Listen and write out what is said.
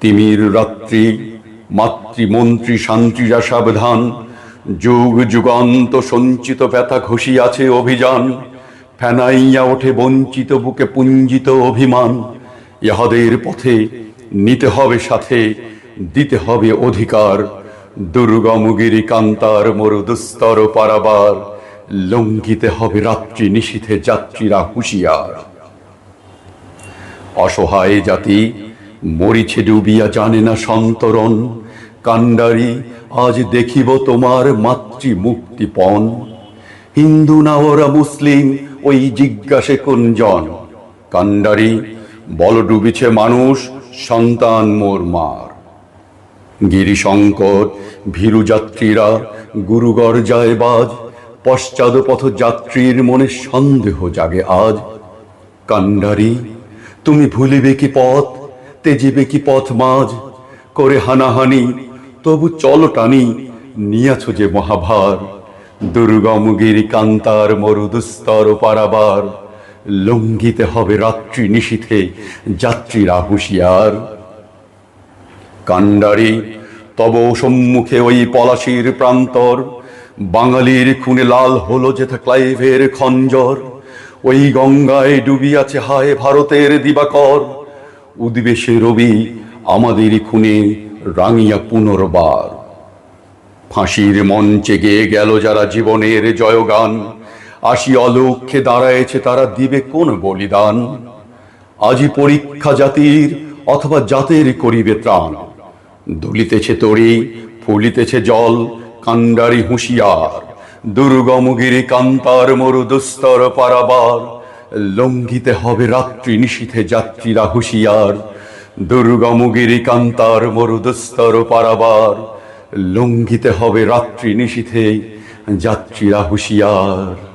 তিমির রাত্রি মাতৃমন্ত্রী শান্তিরা সাবধান। যুগ যুগান্ত সঞ্চিত ব্যথা ঘষিয়াছে অভিযান। ফেনাইয়া ওঠে বঞ্চিত বুকে পুঞ্জিত অভিমান। ইহাদের পথে নিতে হবে সাথে, দিতে হবে অধিকার। দুর্গমগিরি কান্তার মরুদুস্তর পারাবার। লঙ্ঘিতে হবে রাত্রি নিশীথে যাত্রীরা হুঁশিয়ার। অসহায় জাতি মরিছে ডুবিয়া জানে না সন্তরণ। কান্ডারি আজ দেখিব তোমার মাতৃ মুক্তিপণ হিন্দু না ওরা মুসলিম, ওই জিজ্ঞাসে কুঞ্জন। কান্ডারি বল ডুবিছে মানুষ, সন্তান মোর মার। গিরিশঙ্কর, ভীরু যাত্রীরা গুরুগর যায় বাজ। পশ্চাদ পথ যাত্রীর মনে সন্দেহ জাগে আজ। কান্ডারি তুমি ভুলিবে কি পথ? তেজিবে কি পথ মাঝ? করে হানাহানি, তবু চলো টানি, নিয়াছো যে মহাভার। দুর্গমগিরি কান্তার মরুদুস্তর পারাবার। লঙ্ঘিতে হবে রাত্রি নিশীথে যাত্রীরা হুঁশিয়ার কান্ডারি তব সম্মুখে ওই পলাশির প্রান্তর। বাঙালির খুনে লাল হলো যেথা ক্লাইভের খঞ্জর। ওই গঙ্গায় ডুবিয়াছে হায় ভারতের দিবাকর। উদ্বেশে রবি আমাদেরই খুনে রাঙিয়া পুনর্বার। ফাঁসির মঞ্চে গেয়ে গেল যারা জীবনের জয়গান। আসি অলক্ষ্যে দাঁড়ায়েছে তারা দিবে কোন বলিদান? আজি পরীক্ষা জাতির অথবা জাতের করিবে ত্রাণ। দুলিতেছে তরি, ফুলিতেছে জল কান্ডারি হুঁশিয়ার। দুর্গমগিরি কান্তার মরুদুস্তর পারাবার। লঙ্ঘিতে হবে রাত্রি নিশীথে যাত্রীরা হুঁশিয়ার। দুর্গমগিরি কান্তার মরুদস্তর পারাবার। লঙ্ঘিতে হবে রাত্রি নিশীথে যাত্রীরা হুঁশিয়ার।